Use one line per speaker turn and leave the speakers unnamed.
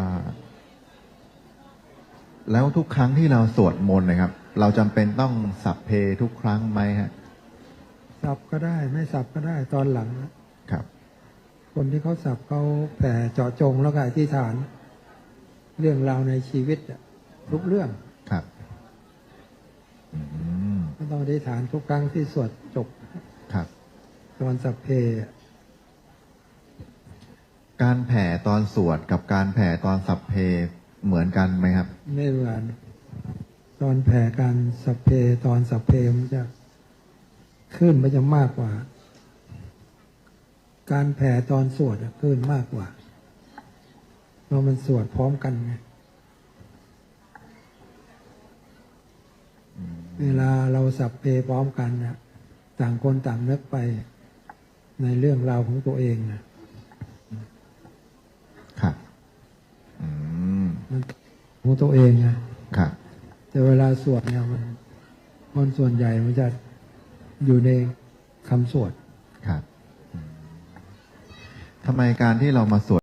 อ่าแล้วทุกครั้งที่เราสวดมนต์นะครับ เราจำเป็นต้องสัพเพทุกครั้งไหมฮะ
สับก็ได้ ไม่สับก็ได้ตอนหลังนะ
ครับ
คนที่เขาสับเขาแผ่เจาะจงแล้วก็อธิษฐาน เรื่องราวในชีวิตอะทุกเรื่อง
ครับอืม
ก็ต้องอธิษฐานทุกครั้งที่สวดจบ
ครับ
ตอนสัพเพอะ
การแผ่ตอนสวดกับการแผ่ตอนสัพเพเหมือนกันไหมครับ
ไม่เหมือนตอนแผ่การสัพเพตอนสัพเพมันจะขึ้นมันจะมากกว่า การแผ่ตอนสวดอะขึ้นมากกว่าเพราะมันสวดพร้อมกันไงเวลาเราสัพเพพร้อมกันนะต่างคนต่างนึกไปในเรื่องราวของตัวเองนะครับ
อืม
มัน ของตัวเองนะครับแต่เวลาสวดเนี่ยมันคนส่วนใหญ่มันจะอยู่ในคำสวด
ครับอืมทำไมการที่เรามาสวด